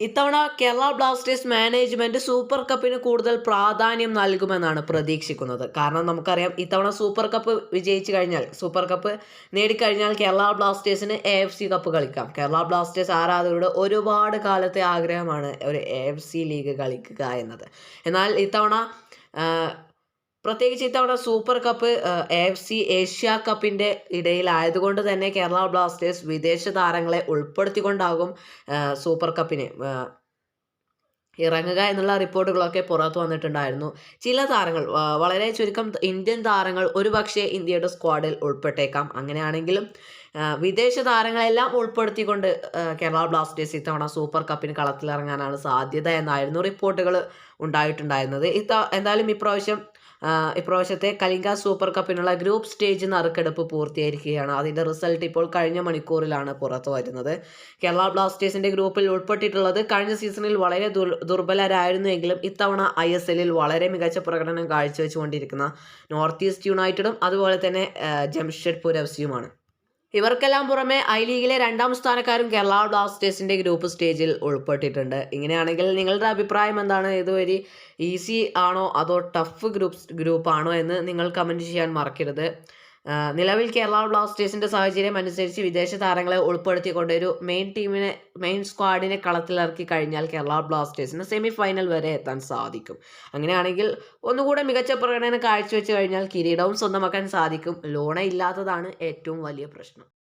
ഇത്തവണ Kerala Blasters management super കപ്പിന് കൂടുതൽ പ്രാധാന്യം നൽകുമെന്നാണ് പ്രതീക്ഷിക്കുന്നത്. കാരണം നമുക്കറിയാം ഇത്തവണ സൂപ്പർ കപ്പ് വിജയിച്ചു കഴിഞ്ഞാൽ സൂപ്പർ കപ്പ് നേടിക്കഴിഞ്ഞാൽ കേരള ബ്ലാസ്റ്റേഴ്സിന് എ എഫ് സി കപ്പ് കളിക്കാം. കേരള ബ്ലാസ്റ്റേഴ്സ് ആരാധകരുടെ ഒരുപാട് കാലത്തെ ആഗ്രഹമാണ് ഒരു എ എഫ് സി ലീഗ് കളിക്കുക എന്നത്. എന്നാൽ ഇത്തവണ പ്രത്യേകിച്ച് ഇത്തവണ super cup F C Asia കപ്പിന്റെ ഇടയിലായതുകൊണ്ട് തന്നെ കേരള ബ്ലാസ്റ്റേഴ്സ് വിദേശ താരങ്ങളെ ഉൾപ്പെടുത്തിക്കൊണ്ടാകും സൂപ്പർ കപ്പിന് ഇറങ്ങുക എന്നുള്ള റിപ്പോർട്ടുകളൊക്കെ പുറത്തു വന്നിട്ടുണ്ടായിരുന്നു. ചില താരങ്ങൾ വളരെ ചുരുക്കം ഇന്ത്യൻ താരങ്ങൾ ഒരുപക്ഷെ ഇന്ത്യയുടെ സ്ക്വാഡിൽ ഉൾപ്പെട്ടേക്കാം. അങ്ങനെയാണെങ്കിലും വിദേശ താരങ്ങളെല്ലാം ഉൾപ്പെടുത്തിക്കൊണ്ട് കേരള ബ്ലാസ്റ്റേഴ്സ് ഇത്തവണ സൂപ്പർ കപ്പിന് കളത്തിലിറങ്ങാനാണ് സാധ്യത എന്നായിരുന്നു റിപ്പോർട്ടുകൾ ഉണ്ടായിട്ടുണ്ടായിരുന്നത്. ഇത്ത എന്തായാലും ഇപ്രാവശ്യം ഇപ്രാവശ്യത്തെ കലിംഗ സൂപ്പർ കപ്പിനുള്ള ഗ്രൂപ്പ് സ്റ്റേജ് നറുക്കെടുപ്പ് പൂർത്തിയായിരിക്കുകയാണ്. അതിന്റെ റിസൾട്ട് ഇപ്പോൾ കഴിഞ്ഞ മണിക്കൂറിലാണ് പുറത്തു വരുന്നത്. കേരള ബ്ലാസ്റ്റേഴ്സിന്റെ ഗ്രൂപ്പിൽ ഉൾപ്പെട്ടിട്ടുള്ളത് കഴിഞ്ഞ സീസണിൽ വളരെ ദുർബലരായിരുന്നുവെങ്കിലും ഇത്തവണ ഐ എസ് എല്ലിൽ വളരെ മികച്ച പ്രകടനം കാഴ്ചവെച്ചുകൊണ്ടിരിക്കുന്ന നോർത്ത് ഈസ്റ്റ് യുണൈറ്റഡും അതുപോലെ തന്നെ ജംഷഡ്പൂർ എഫ് സിയുമാണ്. ഇവർക്കെല്ലാം പുറമെ ഐ ലീഗിലെ രണ്ടാം സ്ഥാനക്കാരും കേരള ബ്ലാസ്റ്റേഴ്സിന്റെ ഗ്രൂപ്പ് സ്റ്റേജിൽ ഉൾപ്പെട്ടിട്ടുണ്ട്. ഇങ്ങനെയാണെങ്കിൽ നിങ്ങളുടെ അഭിപ്രായം എന്താണ്? ഇതുവരെ ഈസി ആണോ അതോ ടഫ് ഗ്രൂപ്പ് ഗ്രൂപ്പാണോ എന്ന് നിങ്ങൾ കമന്റ് ചെയ്യാൻ മറക്കരുത്. നിലവിൽ കേരള ബ്ലാസ്റ്റേഴ്സിന്റെ സാഹചര്യം അനുസരിച്ച് വിദേശ താരങ്ങളെ ഉൾപ്പെടുത്തിക്കൊണ്ട് ഒരു മെയിൻ ടീമിനെ മെയിൻ സ്ക്വാഡിനെ കളത്തിലിറക്കി കഴിഞ്ഞാൽ കേരള ബ്ലാസ്റ്റേഴ്സിന് സെമി ഫൈനൽ വരെ എത്താൻ സാധിക്കും. അങ്ങനെയാണെങ്കിൽ ഒന്നുകൂടെ മികച്ച പ്രകടനം കാഴ്ചവെച്ച് കഴിഞ്ഞാൽ കിരീടവും സ്വന്തമാക്കാൻ സാധിക്കും. ലോണ ഇല്ലാത്തതാണ് ഏറ്റവും വലിയ പ്രശ്നം.